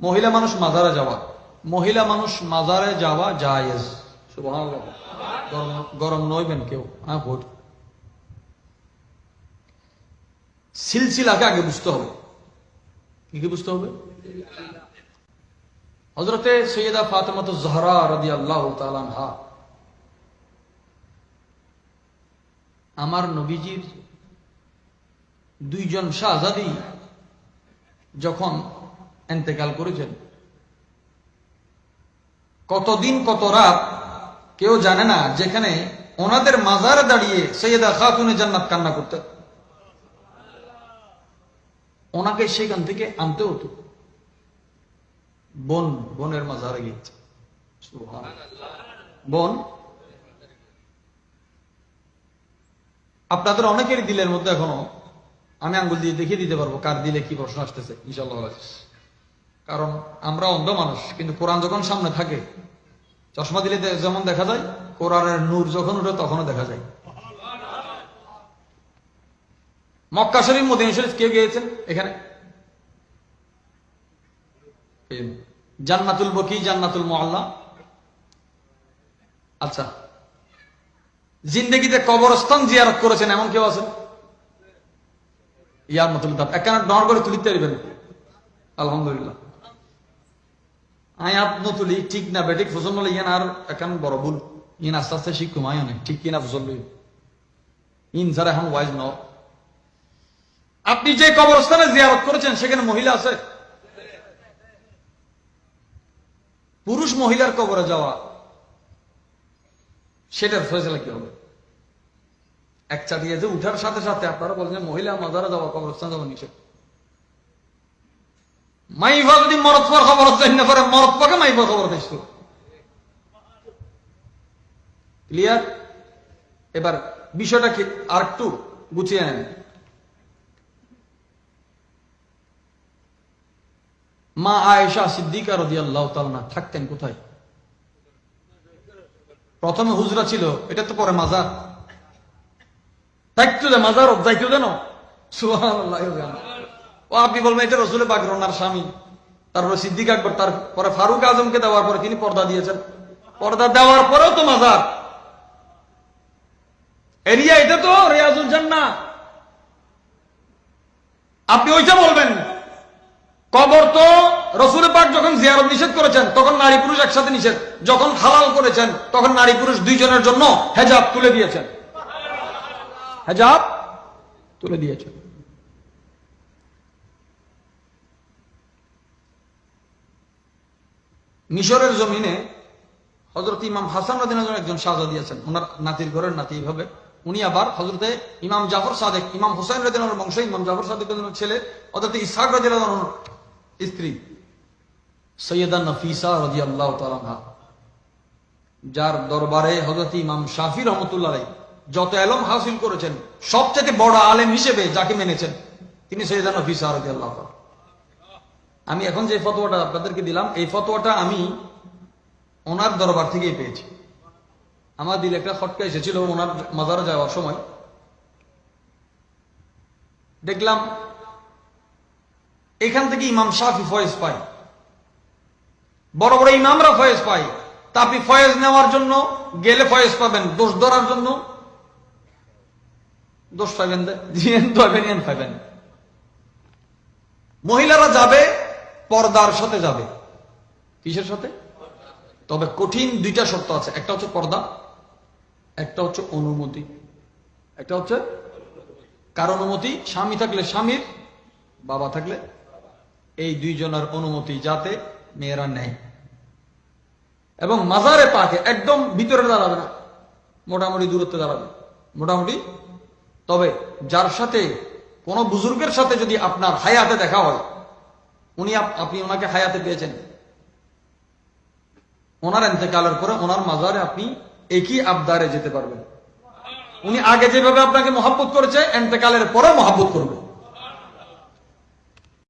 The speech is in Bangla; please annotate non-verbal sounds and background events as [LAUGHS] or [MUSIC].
মহিলা মানুষ মাজারে যাওয়া। মহিলা মানুষ মাজারে যাওয়া জায়েজ। গরম নইবেন কেউ হ্যাঁ ভোট। সিলসিলাকে আগে বুঝতে হবে। কি বুঝতে হবে? হজরতে সৈয়দা রদি আল্লাহ তালানহা আমার নবীজির দুইজন শাহজাদি যখন এন্তেকাল করেছেন। কতদিন, কত রাত, কেউ জানে না, যেখানে ওনাদের মাজারে দাঁড়িয়ে সৈয়দা খাতুনে জান্নাত কান্না করতেন ওনাকে সেখান থেকে আনতে হতো। বোন, বোনের মাজারে গিয়েছে। বোন, আপনাদের অনেকেরই দিলের মধ্যে এখনও আমি আঙ্গুল দিয়ে দেখিয়ে দিতে পারব কার দিলে কি প্রশ্ন আসতেছে ইনশাল্লাহ কারণ আমরা অন্ধ মানুষ, কিন্তু কোরআন যখন সামনে থাকে, চশমা দিলে যেমন দেখা যায়, কোরআনের নূর যখন উঠে তখনও দেখা যায়। মক্কা শরীফ, মদিনা শরীফ কে গিয়েছেন এখানে? জান্নাতুল বকি, জান্নাতুল মোয়াল্লা আচ্ছা জিন্দগিতে কবরস্থান জিয়ারত করেছেন এমন কেউ আছেন? ইয়ার মতুল দাব একখানা ডর করে তুলিতে পারবেন। আলহামদুলিল্লাহ। আয়াত নতুলি, ঠিক না বেঠিক ফসল বলে ইয়ান আর এখন বড় ভুল। ইন আস্তে আস্তে শিখুম আয় অনেক ঠিক কিনা ফসল ইন স্যার এখন ওয়াইজ ন আপনি যে কবরস্থানে জিয়ারত করেছেন, সেখানে মহিলা আছে? পুরুষ মহিলার কবরে যাওয়া, সেটার ফয়সলা কি হবে? এক চাটিয়ে যে উঠার সাথে সাথে আপনারা বলেন মহিলা মাজারে যাওয়া কবরস্থান যাওয়া নিষেধ। মাইফা যদি মরত পর খবর দেন না পারে মরত পাকে মাইফা খবর দিস ক্লিয়ার এবার বিষয়টা কি আর একটু গুছিয়ে নেন। মা আয়েশা সিদ্দিকা রদি আল্লাহ তালনা থাকতেন কোথায়? প্রথমে হুজরা ছিল, এটা তো পরে মাজার। থাকতো যে মাজার যাইতো যেন সুবহানাল্লাহ ও আপনি বলবেন, এটা রসুল বাকর ওনার স্বামী। তারপরে সিদ্দিক আকবর তারপরে ফারুক আজমকে দেওয়ার পরে তিনি পর্দা দিয়েছেন। পর্দা দেওয়ার পরেও তো মাজার। এরিয়া এটা তো, রেয়াজুল জান্না আপনি ওইটা বলবেন। কবর তো রসুল পাক যখন জিয়ারত নিষেধ করেছেন, তখন নারী পুরুষ একসাথে নিষেধ। যখন হালাল করেছেন, তখন নারী পুরুষ দুইজনের জন্য হেজাব তুলে দিয়েছেন। হেজাব তুলে দিয়েছেন। মিশরের জমিনে হজরত ইমাম হাসান রাদিন একজন শাহজাদি আছেন। ওনার নাতির ঘরের নাতি এইভাবে। উনি আবার হজরতে ইমাম জাফর সাদেক, ইমাম হোসেন রাদিন বংশ, ইমাম জাফর সাদেক ছেলে হজরত ইসাক রাদিন স্ত্রী, সৈয়দা নফিসা রাজি আল্লাহ তালাহা যার দরবারে হজরত ইমাম শাফি রহমতুল্লাহ যত এলম হাসিল করেছেন, সবচেয়ে বড় আলেম হিসেবে যাকে মেনেছেন, তিনি সৈয়দা নফিসা রাজি আল্লাহ তাআলা। আমি এখন যে ফতোয়াটা আপনাদেরকে দিলাম, এই ফতোয়াটা আমি ওনার দরবার থেকেই পেয়েছি। আমার দিলে একটা খটকা এসেছিল ওনার মাজারে যাওয়ার সময়। দেখলাম, এখান থেকে ইমাম শাফি ফয়েজ পায়। বড় বড় ইমামরা ফয়েজ পায়। তা ফয়েজ নেওয়ার জন্য গেলে ফয়েজ পাবেন, দোষ ধরার জন্য। দোষ পাইবেন। [LAUGHS] মহিলারা যাবে পর্দার সাথে যাবে। কিসের সাথে? তবে কঠিন দুইটা শর্ত আছে। একটা হচ্ছে পর্দা, একটা হচ্ছে অনুমতি। একটা হচ্ছে কার অনুমতি? স্বামী থাকলে স্বামীর, বাবা থাকলে এই দুইজনের অনুমতি যাতে মেয়েরা নেয়। এবং মাজারে পাকে একদম ভিতরে দাঁড়াবে না, মোটামুটি দূরত্বে দাঁড়াবে। মোটামুটি। তবে যার সাথে, কোন বুজুর্গের সাথে যদি আপনার হায়াতে দেখা হয় উনি আপ- আপনি ওনাকে হায়াতে পেয়েছেন। ওনার এতেকালের পরে ওনার মাজারে আপনি একই আবদারে যেতে পারবেন। উনি আগে যেভাবে আপনাকে মহাব্বত করেছে এতেকালের পরে মহাব্বত করবে।